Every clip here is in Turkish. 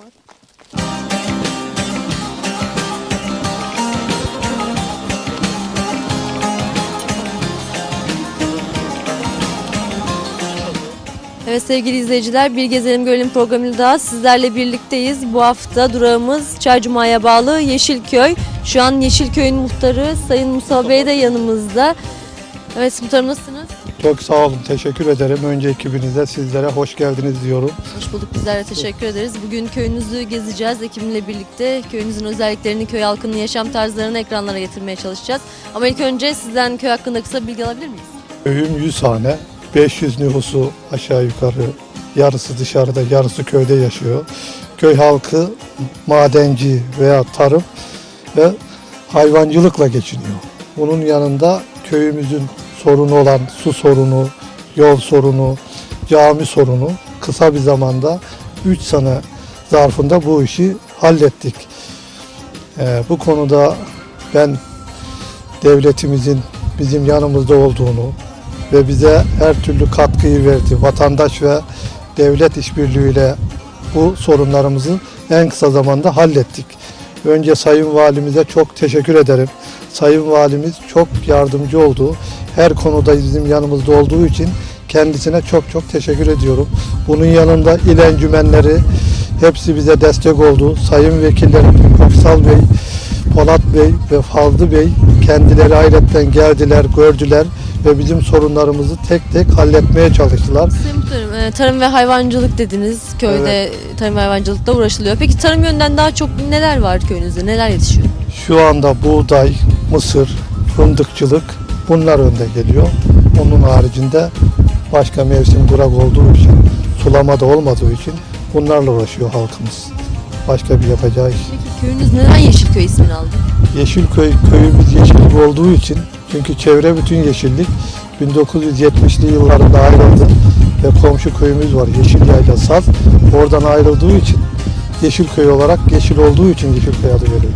var. Evet sevgili izleyiciler Bir Gezelim Görelim programıyla daha sizlerle birlikteyiz. Bu hafta durağımız Çaycuma'ya bağlı Yeşilköy. Şu an Yeşilköy'ün muhtarı Sayın Musa Bey de yanımızda. Evet muhtarım nasılsınız? Çok sağ olun, teşekkür ederim. Önce ekibinize, sizlere hoş geldiniz diyorum. Hoş bulduk bizler de teşekkür ederiz. Bugün köyünüzü gezeceğiz ekibimle birlikte. Köyünüzün özelliklerini, köy halkının yaşam tarzlarını ekranlara getirmeye çalışacağız. Ama ilk önce sizden köy hakkında kısa bilgi alabilir miyiz? Köyüm 100 hane, 500 nüfusu aşağı yukarı, yarısı dışarıda, yarısı köyde yaşıyor. Köy halkı madenci veya tarım ve hayvancılıkla geçiniyor. Bunun yanında köyümüzün sorunu olan su sorunu, yol sorunu, cami sorunu kısa bir zamanda 3 sene zarfında bu işi hallettik. Ee, bu konuda ben devletimizin bizim yanımızda olduğunu ve bize her türlü katkıyı verdi. Vatandaş ve devlet işbirliğiyle bu sorunlarımızı en kısa zamanda hallettik. Önce Sayın Valimize çok teşekkür ederim. Sayın Valimiz çok yardımcı oldu. Her konuda bizim yanımızda olduğu için kendisine çok çok teşekkür ediyorum. Bunun yanında il encümenleri hepsi bize destek oldu. Sayın vekillerim Köksal Bey, Polat Bey ve Fazlı Bey kendileri hayretten geldiler, gördüler ve bizim sorunlarımızı tek tek halletmeye çalıştılar. Sayın e, tarım ve hayvancılık dediniz. Köyde tarım ve hayvancılıkla uğraşılıyor. Peki tarım yönden daha çok neler var köyünüzde? Neler yetişiyor? Şu anda buğday, mısır, fındıkçılık bunlar önde geliyor. Onun haricinde başka mevsim kurak olduğu için, sulama da olmadığı için bunlarla uğraşıyor halkımız. Başka bir yapacağı iş. Peki köyünüz neden Yeşilköy ismini aldı? Yeşilköy köyümüz yeşillik olduğu için çünkü çevre bütün yeşillik 1970'li yıllarında ayrıldı ve komşu köyümüz var Yeşil Yayla Saz. Oradan ayrıldığı için Yeşilköy olarak yeşil olduğu için Yeşilköy adı verildi.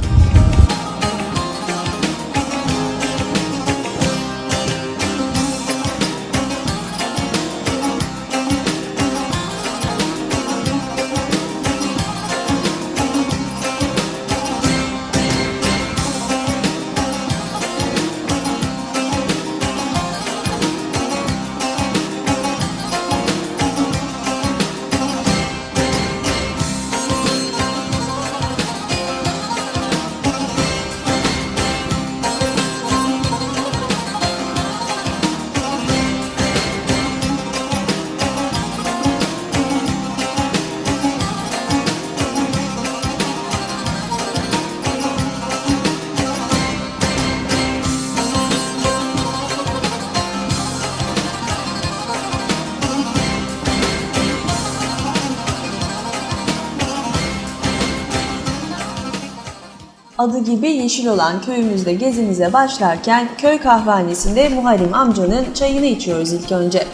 Adı gibi yeşil olan köyümüzde gezimize başlarken köy kahvehanesinde Muharrem amcanın çayını içiyoruz ilk önce.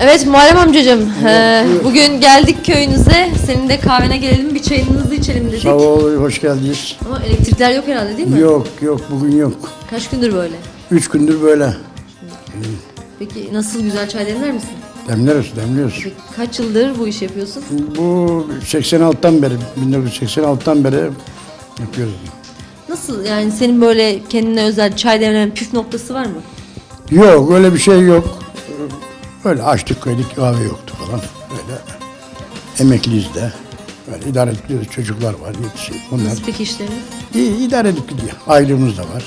Evet Muharrem amcacığım, e, bugün geldik köyünüze. Senin de kahvene gelelim, bir çayınızı içelim dedik. Sağ ol, hoş geldiniz. Ama elektrikler yok herhalde değil mi? Yok, yok, bugün yok. Kaç gündür böyle? Üç gündür böyle. Peki nasıl güzel çay demler misin? Demliyoruz, demliyoruz. Kaç yıldır bu işi yapıyorsun? Bu 86'tan beri, 1986'tan beri yapıyoruz. Nasıl yani senin böyle kendine özel çay demlemen püf noktası var mı? Yok, öyle bir şey yok. Öyle açtık koyduk, kahve yoktu falan. Öyle emekliyiz de. Böyle idare ediyoruz, çocuklar var, yetişiyor. Bunlar Nasıl peki işleriniz? iyi, idare edip gidiyor. Aylığımız da var.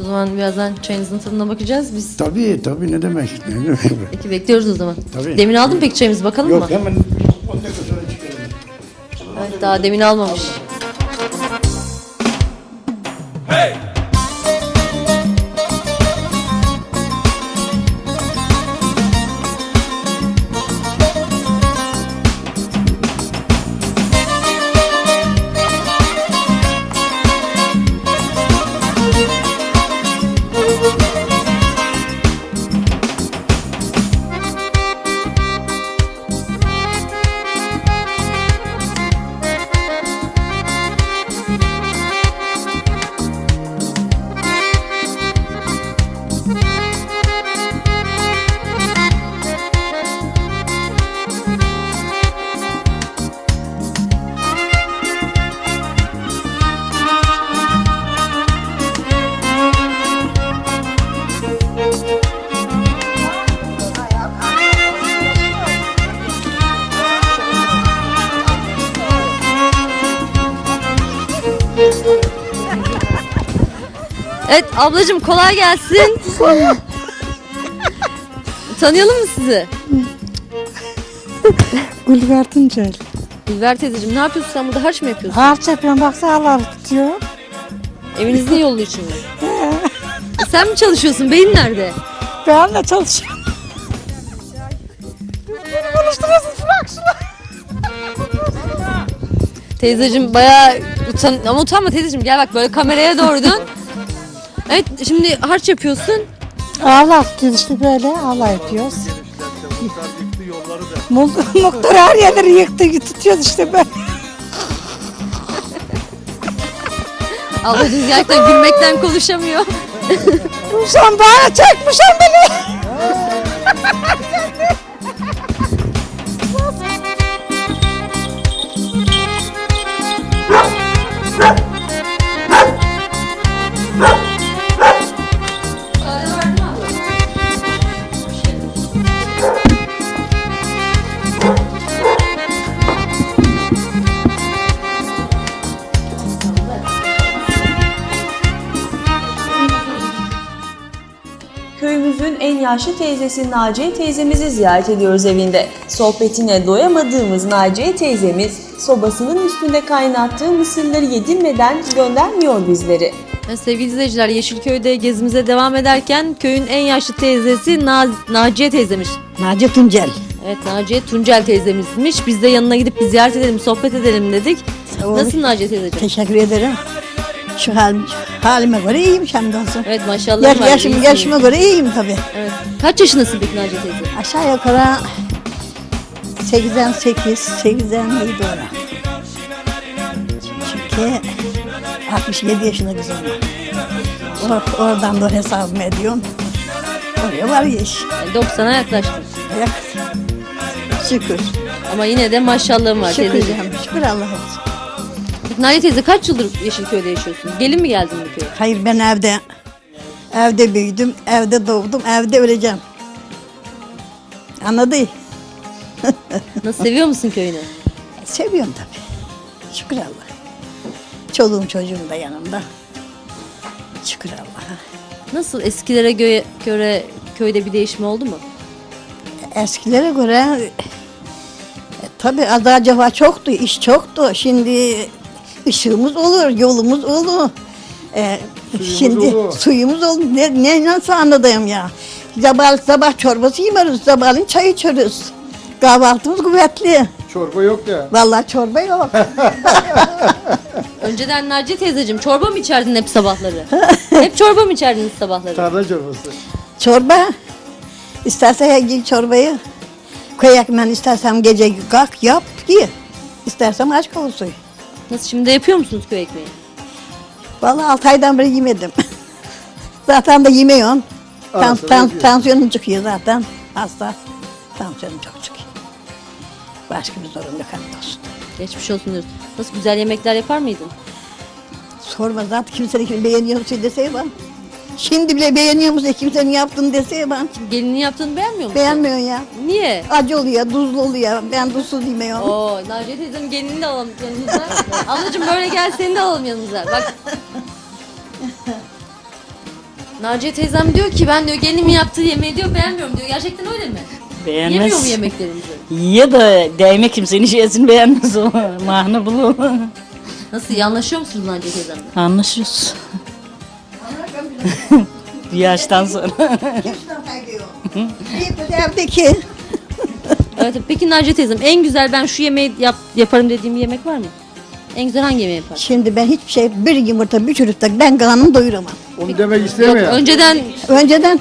O zaman birazdan çayınızın tadına bakacağız. Biz Tabii, tabii ne demek, ne demek. peki bekliyoruz o zaman. Tabii. Demin aldın peki çayımızı bakalım Yok, mı? hemen 10 dakika sonra çıkarım. Evet, daha demin almamış. Evet ablacığım kolay gelsin. Tanıyalım mı sizi? Gülver Tuncel. Gülver teyzeciğim ne yapıyorsun sen burada harç mı yapıyorsun? Harç yapıyorum bak sağlar tutuyor. Evinizin yolu için mi? E, sen mi çalışıyorsun? Beyin nerede? Ben de çalışıyorum. Beni konuşturuyorsun bırak şunu. Teyzeciğim bayağı utan ama utanma teyzeciğim gel bak böyle kameraya doğru dön. Evet şimdi harç yapıyorsun. Tutuyoruz işte böyle ağla yapıyoruz. Mu- Muhtar her yerleri yıktı tutuyoruz işte böyle. Ablacığım gerçekten gülmekten konuşamıyor. Sen bana çekmişsin beni. yaşlı teyzesi Naciye teyzemizi ziyaret ediyoruz evinde. Sohbetine doyamadığımız Naciye teyzemiz sobasının üstünde kaynattığı mısırları yedirmeden göndermiyor bizleri. Sevgili izleyiciler Yeşilköy'de gezimize devam ederken köyün en yaşlı teyzesi Naz- Naciye teyzemiş. Naci Tuncel. Evet Naciye Tuncel teyzemizmiş. Biz de yanına gidip bir ziyaret edelim, sohbet edelim dedik. Nasılsın Naciye teyzeciğim? Teşekkür ederim. Şu halim, halime göre iyiyim hamdolsun. Evet maşallah Yaş, var. yaşım, iyisin. yaşıma göre iyiyim tabii. Evet. Kaç yaşındasın peki Naciye teyze? Aşağı yukarı 88, 80 iyi doğru. Çünkü 67 yaşında kızım var. Or- oradan da hesabımı ediyorum. Oraya var ya iş. Yani 90'a yaklaştın. Ayak. Şükür. Ama yine de maşallahım var Şükür. Şükür Allah'a. Naciye teyze kaç yıldır Yeşilköy'de yaşıyorsun? Gelin mi geldin bu köye? Hayır ben evde evde büyüdüm, evde doğdum, evde öleceğim. Anladın? Nasıl seviyor musun köyünü? Seviyorum tabii. Şükür Allah'a. Çoluğum çocuğum da yanımda. Şükür Allah'a. Nasıl eskilere göre, göre köyde bir değişme oldu mu? Eskilere göre e, tabii az daha cefa çoktu, iş çoktu. Şimdi ışığımız olur, yolumuz olur. E, şimdi suyumuz olur. Ne, ne nasıl anlatayım ya? Sabah, sabah çorbası yemiyoruz, sabahleyin çay içiyoruz. Kahvaltımız kuvvetli. Çorba yok ya. Vallahi çorba yok. Önceden Naciye teyzeciğim çorba mı içerdin hep sabahları? hep çorba mı içerdiniz sabahları? Tarla çorbası. çorba. İstersen her gün çorbayı koy ekmeğini istersem gece kalk yap ye. İstersem aç suyu. Nasıl şimdi yapıyor musunuz köy ekmeği? Vallahi 6 aydan beri yemedim. zaten de yemiyorum. Tan, Arasında tan, tansiyonum çıkıyor zaten. Hasta. Tansiyonum çok çıkıyor. Başka bir sorun yok hamdolsun. Geçmiş olsun diyoruz. Nasıl güzel yemekler yapar mıydın? Sorma zaten kimsenin kim beğeniyor musun deseye bana. Şimdi bile beğeniyor musun kimsenin yaptığını deseye bana. Gelinin yaptığını beğenmiyor musun? Beğenmiyorsun ya. Niye? Acı oluyor, tuzlu oluyor. Ben tuzsuz yemiyorum. Oo, Naciye teyzenin gelinini de alalım yanımıza. Ablacığım böyle gel seni de alalım yanımıza. Bak. Naciye teyzem diyor ki ben diyor gelinimin yaptığı yemeği diyor beğenmiyorum diyor. Gerçekten öyle mi? Beğenmez. Yemiyor mu yemeklerimizi? Yiyor da değme kimsenin şeysini beğenmez o. Mahne bulu. Nasıl iyi anlaşıyor musunuz Naciye teyzemle? Anlaşıyoruz. Bir yaştan sonra. Evdeki Evet peki Naciye teyzem en güzel ben şu yemeği yap, yaparım dediğim bir yemek var mı? En güzel hangi yemeği yapar? Şimdi ben hiçbir şey bir yumurta bir çürükte ben karnımı doyuramam. Onu demek Yok istemiyor. önceden Önceden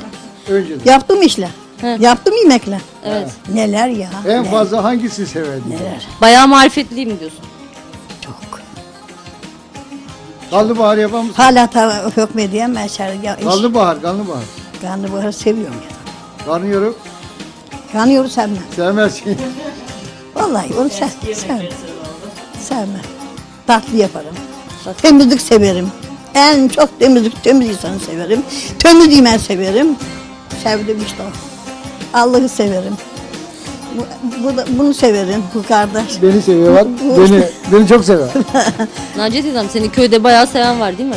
Önce. yaptım işle. He. Yaptım yemekle. evet Neler ya. En ne- fazla hangisi severdin? Neler. bayağı marifetliyim diyorsun. Kanlı bahar yapar mısın? Hala ta hükmediyem. Ya, iş, Kanlı bahar, kanlı bahar. karnı seviyorum ya. Karnıyarık Kanıyoru sevmem. sevmezsin. Vallahi onu sev, sevmem. Sevmem. Tatlı yaparım. Temizlik severim. En çok temizlik, temiz insanı severim. Temiz yemeği severim. Sevdim işte o. Allah'ı severim. Bu, bu da, bunu severim bu kardeş. Beni seviyorlar. Beni, beni çok sever. Naciye teyzem seni köyde bayağı seven var değil mi?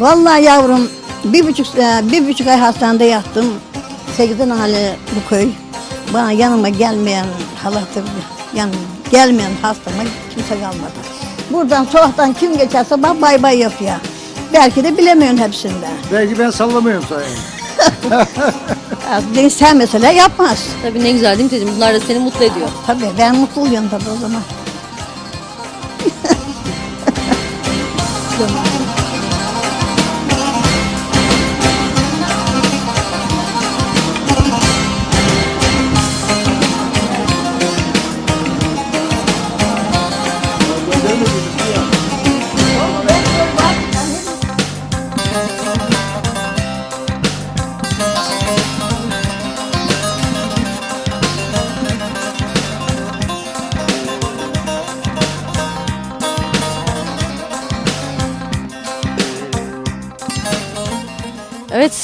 Vallahi yavrum Bir buçuk, e, bir buçuk ay hastanede yattım. Sekizden hali bu köy. Bana yanıma gelmeyen halahtır, yani gelmeyen hastama kimse kalmadı. Buradan sokaktan kim geçerse bana bay bay yapıyor. Belki de bilemiyorsun hepsinden. Belki ben sallamıyorum sayın. Yani Sen mesela yapmaz. Tabii ne güzel değil mi teyzeciğim? Bunlar da seni mutlu ediyor. Tabii ben mutluyum tabii o zaman.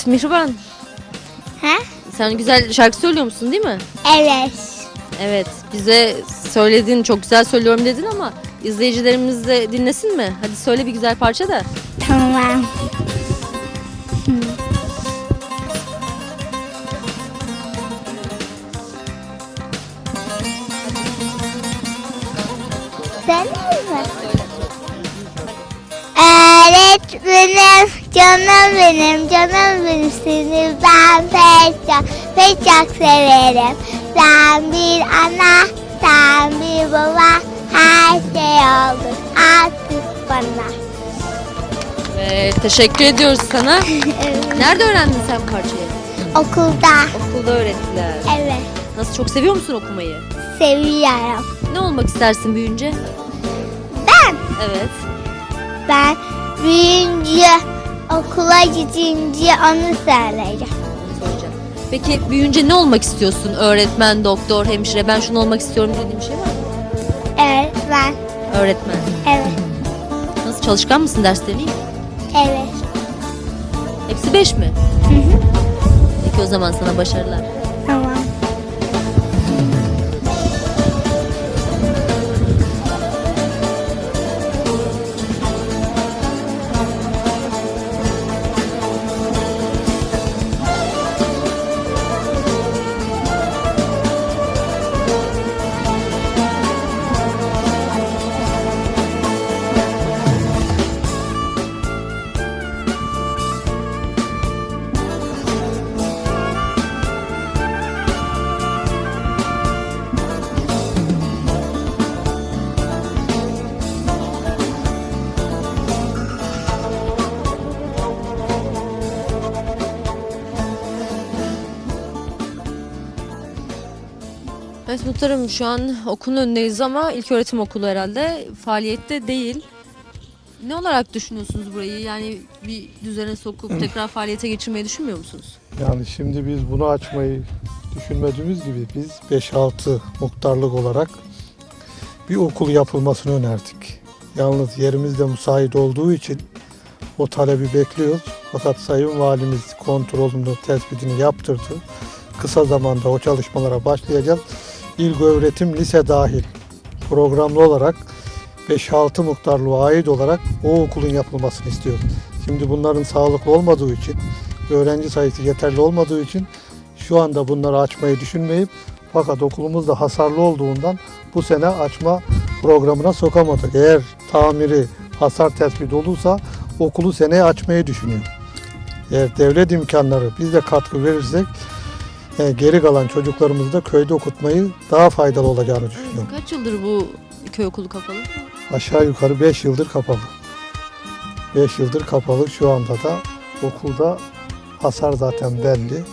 Evet Mihriban. Ha? Sen güzel şarkı söylüyor musun değil mi? Evet. Evet. Bize söyledin, çok güzel söylüyorum dedin ama izleyicilerimiz de dinlesin mi? Hadi söyle bir güzel parça da. Tamam. Öğretmenim, canım benim, canım benim seni ben pek çok, pek çok severim. Sen bir ana, sen bir baba, her şey oldu artık bana. Evet, teşekkür ediyoruz sana. Nerede öğrendin sen bu parçayı? Okulda, Okulda öğrettiler. evet, Nasıl çok seviyor musun okumayı? seviyorum. Ne olmak istersin büyüyünce? Ben, Evet. ben büyüyünce okula gidince onu söyleyeceğim. Peki büyüyünce ne olmak istiyorsun? Öğretmen, doktor, hemşire. Ben şunu olmak istiyorum dediğim bir şey var mı? Evet, ben, Öğretmen. evet, Nasıl çalışkan mısın derslerini? iyi mi? evet. Hepsi beş mi? Peki o zaman sana başarılar. Muhtarım şu an okulun önündeyiz ama ilköğretim okulu herhalde faaliyette değil. Ne olarak düşünüyorsunuz burayı? Yani bir düzene sokup tekrar faaliyete geçirmeyi düşünmüyor musunuz? Yani şimdi biz bunu açmayı düşünmediğimiz gibi biz 5-6 muhtarlık olarak bir okul yapılmasını önerdik. Yalnız yerimiz de müsait olduğu için o talebi bekliyoruz. Fakat Sayın Valimiz kontrolünü, tespitini yaptırdı. Kısa zamanda o çalışmalara başlayacağız. İlk öğretim lise dahil programlı olarak 5-6 muhtarlığa ait olarak o okulun yapılmasını istiyoruz. Şimdi bunların sağlıklı olmadığı için, öğrenci sayısı yeterli olmadığı için şu anda bunları açmayı düşünmeyip fakat okulumuz da hasarlı olduğundan bu sene açma programına sokamadık. Eğer tamiri hasar tespit olursa okulu seneye açmayı düşünüyor. Eğer devlet imkanları biz de katkı verirsek geri kalan çocuklarımızı da köyde okutmayı daha faydalı olacağını düşünüyorum. Kaç yıldır bu köy okulu kapalı? Aşağı yukarı 5 yıldır kapalı. 5 yıldır kapalı. Şu anda da okulda hasar zaten belli.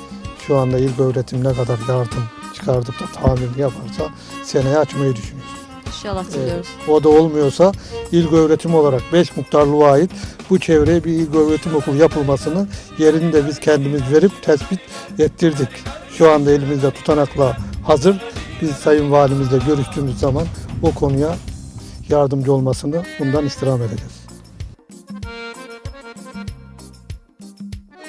Şu anda ilk öğretim ne kadar yardım çıkardıp da tamirini yaparsa seneye açmayı düşünüyoruz. İnşallah Evet. diliyoruz. O da olmuyorsa ilk öğretim olarak 5 muhtarlığa ait bu çevreye bir ilk öğretim okulu yapılmasını yerini de biz kendimiz verip tespit ettirdik. Şu anda elimizde tutanakla hazır. Biz Sayın Valimizle görüştüğümüz zaman o konuya yardımcı olmasını bundan istirham edeceğiz.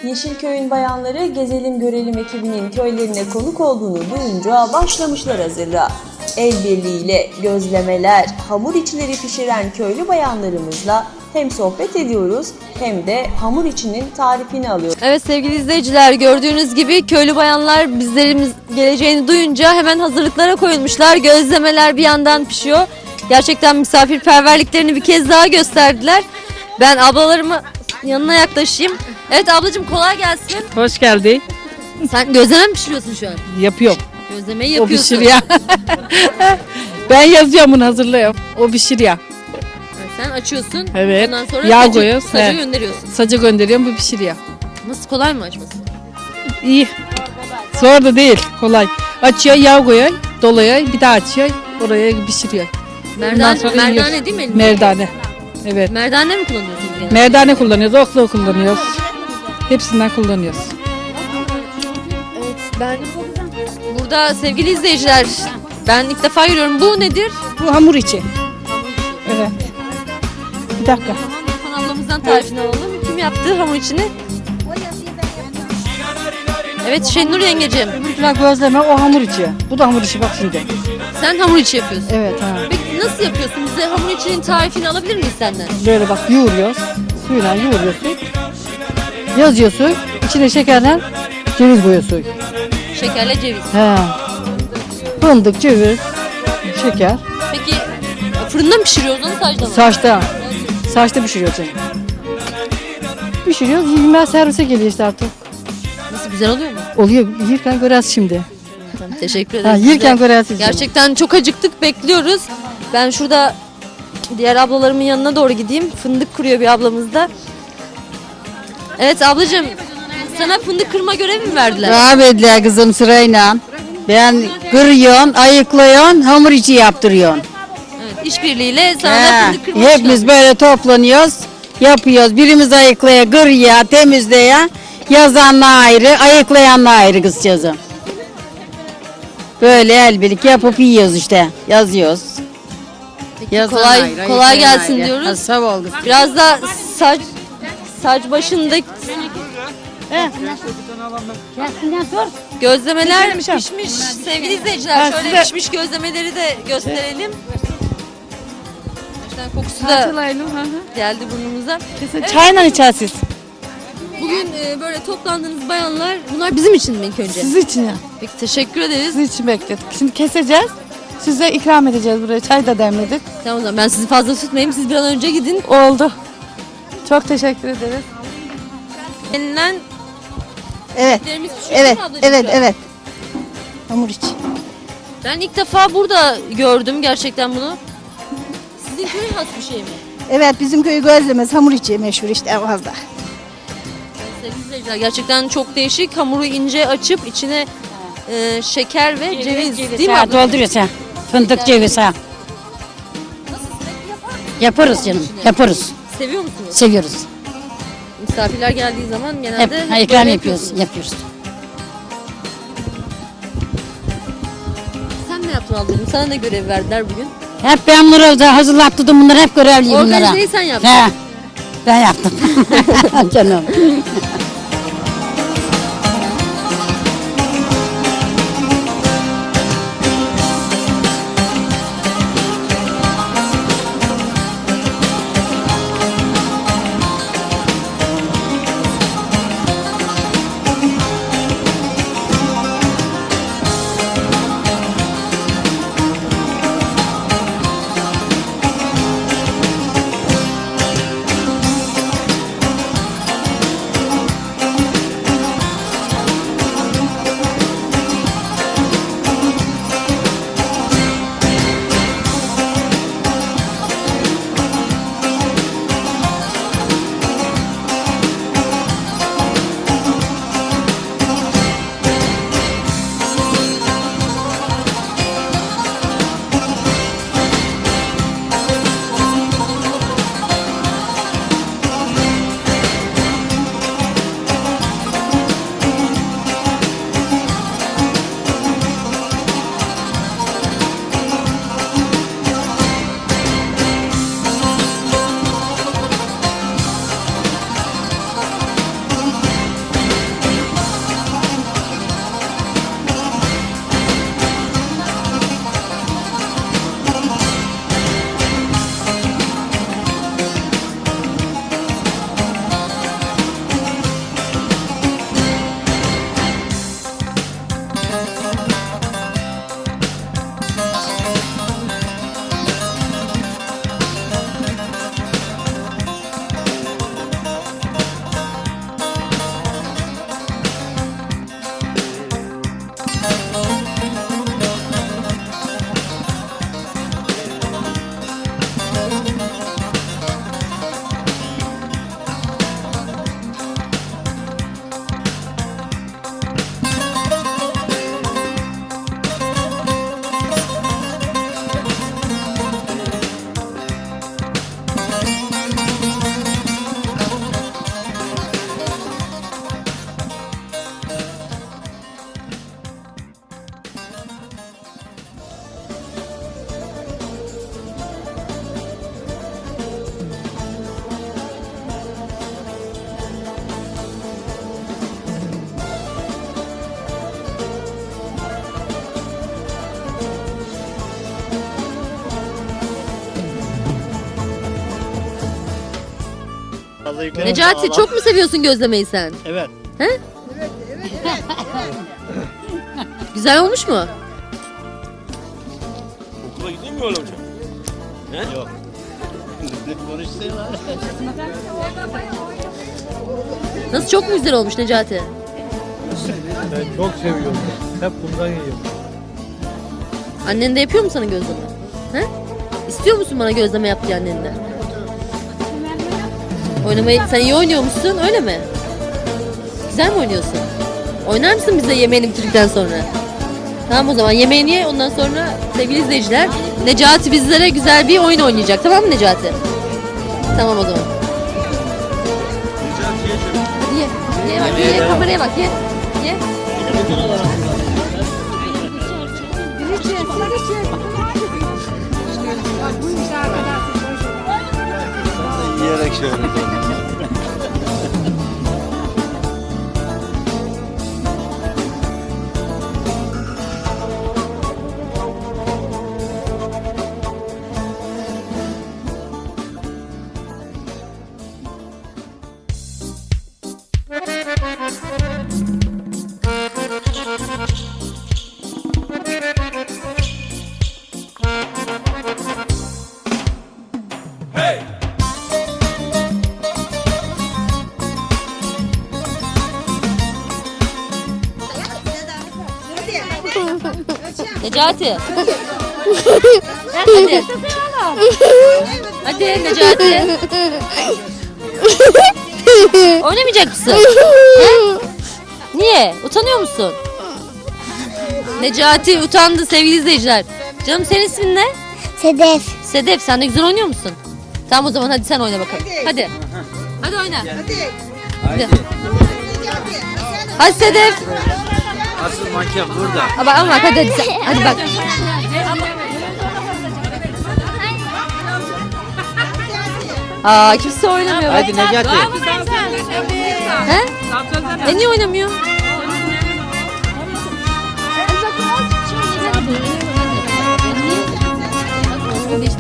Yeşilköy'ün bayanları Gezelim Görelim ekibinin köylerine konuk olduğunu duyunca başlamışlar hazırlığa. El birliğiyle gözlemeler, hamur içleri pişiren köylü bayanlarımızla Hem sohbet ediyoruz hem de hamur içinin tarifini alıyoruz. Evet sevgili izleyiciler gördüğünüz gibi köylü bayanlar bizlerimiz geleceğini duyunca hemen hazırlıklara koyulmuşlar. Gözlemeler bir yandan pişiyor. Gerçekten misafirperverliklerini bir kez daha gösterdiler. Ben ablalarımı yanına yaklaşayım. Evet ablacığım kolay gelsin. Hoş geldin. Sen gözleme mi pişiriyorsun şu an? Yapıyorum. Gözlemeyi O yapıyorsun. pişiriyor. ben yazıyorum bunu hazırlıyorum. O pişiriyor. Evet, Sen açıyorsun. Evet. Ondan sonra Yağ sacı, koyuyoruz, saca evet. gönderiyorsun. Saca gönderiyorum bu pişiriyor. Nasıl kolay mı açması? İyi. Zor da değil. Kolay. Açıyor yağ koyuyor. Doluyor. Bir daha açıyor. Oraya pişiriyor. Merdan, sonra merdane yiyoruz. değil mi elinde? Merdane. Evet. Merdane mi kullanıyorsunuz genelde? Merdane kullanıyoruz. Okla kullanıyoruz. Hepsinden kullanıyoruz. Ben burada sevgili izleyiciler ben ilk defa görüyorum. Bu nedir? Bu hamur içi. Evet. Bir dakika. İrfan ablamızdan tarifini alalım. Kim yaptı hamur içini? Evet Şenur yengeciğim. Öbürküler gözleme o hamur içi. Bu da hamur içi bak şimdi. Sen hamur içi yapıyorsun. Evet ha. Peki nasıl yapıyorsun? Bize hamur içinin tarifini alabilir miyiz senden? Böyle bak yoğuruyoruz. Suyla yoğuruyorsun. Yazıyorsun. İçine şekerle ceviz koyuyorsun. Şekerle ceviz. He. Fındık, ceviz, şeker. Peki fırında mı pişiriyoruz onu sadece mı? Saçta. Saçta pişiriyorsun. Pişiriyoruz. Yemeğe servise geliyor işte artık. Nasıl güzel oluyor mu? Oluyor. Yerken göreceğiz şimdi. Tamam, teşekkür Ha, ederiz. yerken size. göreceğiz. Gerçekten çok acıktık bekliyoruz. Ben şurada diğer ablalarımın yanına doğru gideyim. Fındık kuruyor bir ablamız da. Evet ablacığım sana fındık kırma görevi mi verdiler? Rahmetliler kızım sırayla. Ben kırıyorsun, ayıklıyorsun, hamur içi yaptırıyorsun. İşbirliğiyle sana fındık hepimiz böyle toplanıyoruz, yapıyoruz. Birimiz ayıklaya, kırıyor, temizleye. Yazanla ayrı, ayıklayanla ayrı kızcağızım. Böyle el birlik yapıp yiyoruz işte, yazıyoruz. Yazan kolay ayrı, kolay ayıklayan gelsin ayrı. diyoruz. Ha, Sağ ol kız. Biraz da saç saç başındaki Gözlemeler pişmiş. Sevgili izleyiciler şöyle pişmiş gözlemeleri de gösterelim. Gerçekten kokusu da geldi burnumuza. Çayla içersiz. Bugün e, böyle toplandığınız bayanlar bunlar bizim için mi ilk önce? Siz için ya. Peki teşekkür ederiz. Siz için bekledik. Şimdi keseceğiz. Size ikram edeceğiz buraya. Çay da demledik. Tamam o zaman ben sizi fazla tutmayayım. Siz bir an önce gidin. Oldu. Çok teşekkür ederiz. Yenilen Evet. Evet, mu ablacığım evet, şu an? evet. Hamur içi. Ben ilk defa burada gördüm gerçekten bunu. Sizin köy has bir şey mi? Evet, bizim köy gözlemez hamur içi meşhur işte en fazla. Sevgili izleyiciler gerçekten çok değişik. Hamuru ince açıp içine e, şeker ve ceviz, değil mi Ha, abla? dolduruyoruz ha. Fındık ceviz ha. Yaparız canım, yaparız. Seviyor musunuz? Seviyoruz. Misafirler geldiği zaman Hep genelde ha, böyle ikram yapıyoruz, yapıyorsunuz. yapıyoruz. Sen ne yaptın ablacığım? Sana ne görev verdiler bugün? Hep ben bunları da hazırlattım, bunları hep görevliyim bunlara. Organizeyi sen yaptın. He, ben yaptım. Canım. Yıkarım. Necati çok mu seviyorsun gözlemeyi sen? Evet. Güzel olmuş mu? Okula gideyim mi oğlum sen? Yok. Konuşsana. Nasıl çok mu güzel olmuş Necati? Ben çok seviyorum. Hep bundan yiyorum. Annen de yapıyor mu sana gözleme? He? İstiyor musun bana gözleme yap diye annenden? Oynamayı sen iyi oynuyor musun öyle mi? Güzel mi oynuyorsun? Oynar mısın bize yemeğini bitirdikten sonra? Tamam o zaman yemeğini ye ondan sonra sevgili izleyiciler Necati bizlere güzel bir oyun oynayacak tamam mı Necati? Tamam o zaman. Hadi ye. Ye, bak, ye, kameraya bak ye. Ye. Yiyerek şöyle. Necati. Hadi. Hadi Necati. Oynamayacak mısın? He? Niye? Utanıyor musun? Necati utandı sevgili izleyiciler. Canım senin ismin ne? Sedef. Sedef sen de güzel oynuyor musun? Tamam o zaman hadi sen oyna bakalım. Hadi. Hadi oyna. Hadi. Hadi Sedef. Asıl manken burada. Ama ama hadi hadi, sen- hadi bak. Aa kimse oynamıyor. Hadi Necati. He? E niye oynamıyor? Yemin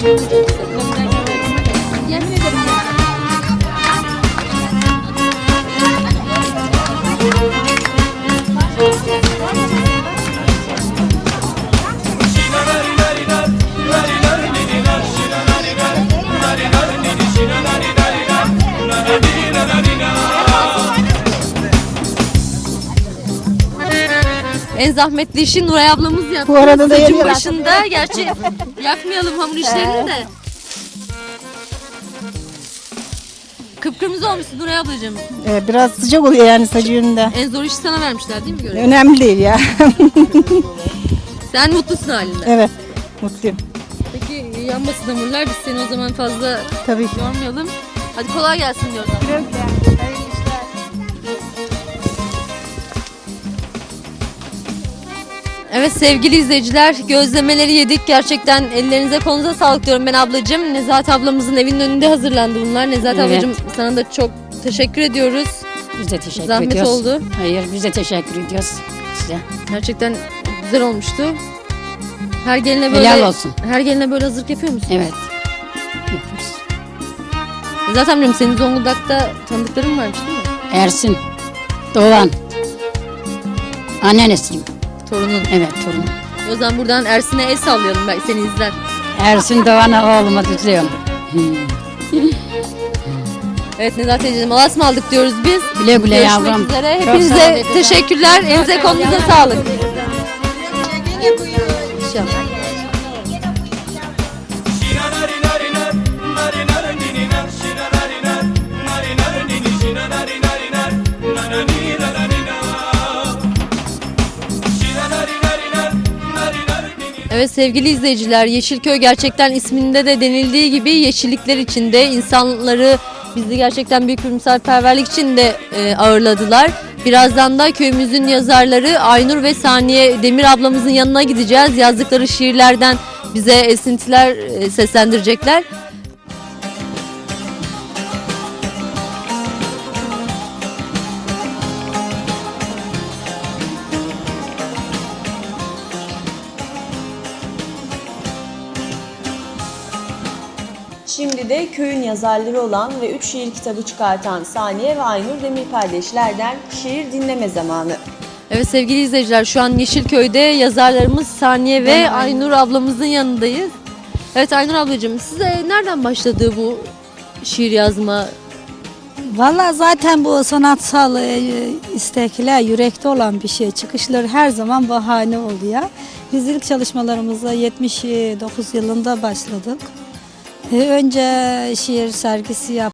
En zahmetli işi Nuray ablamız yaptı. Bu arada da yanıyor. başında. Gerçi yakmayalım hamur işlerini de. Kıpkırmızı olmuşsun Nuray ablacığım. Ee, biraz sıcak oluyor yani saçı yönünde. En zor işi sana vermişler değil mi görev? Önemli değil ya. Sen mutlusun halinden. evet. Mutluyum. Peki yanmasın hamurlar biz seni o zaman fazla Tabii. yormayalım. Hadi kolay gelsin diyorum. Evet sevgili izleyiciler gözlemeleri yedik. Gerçekten ellerinize kolunuza sağlık diyorum ben ablacığım. Nezahat ablamızın evinin önünde hazırlandı bunlar. Nezahat Evet. ablacığım sana da çok teşekkür ediyoruz. Biz de teşekkür Zahmet ediyoruz. oldu. Hayır biz de teşekkür ediyoruz size. Gerçekten güzel olmuştu. Her geline böyle Helal olsun. her geline böyle hazırlık yapıyor musun? Evet. Zaten biliyorum senin Zonguldak'ta tanıdıkların varmış değil mi? Ersin. Doğan. Anneannesiyim. Torunun. Evet torunum. O zaman buradan Ersin'e el sallayalım belki seni izler. Ersin Doğan'a oğluma düzlüyorum. Evet Nezahat teyzeciğim Allah'a ısmarladık diyoruz biz. Güle güle Görüşmek yavrum. üzere. Çok Hepinize teşekkürler. Elinize kolunuza sağlık. İnşallah. Evet sevgili izleyiciler Yeşilköy gerçekten isminde de denildiği gibi yeşillikler içinde insanları bizi gerçekten büyük bir misafirperverlik içinde e, ağırladılar. Birazdan da köyümüzün yazarları Aynur ve Saniye Demir ablamızın yanına gideceğiz. Yazdıkları şiirlerden bize esintiler e, seslendirecekler. Köyün yazarları olan ve 3 şiir kitabı çıkartan Saniye ve Aynur Demir kardeşlerden şiir dinleme zamanı. Evet sevgili izleyiciler şu an Yeşilköy'de yazarlarımız Saniye ve Aynur ablamızın yanındayız. Evet Aynur ablacığım size nereden başladı bu şiir yazma? Valla zaten bu sanatsal e, istekler yürekte olan bir şey. Çıkışları her zaman bahane oluyor. Biz ilk çalışmalarımıza 79 yılında başladık. E, Önce şiir sergisi yaptık.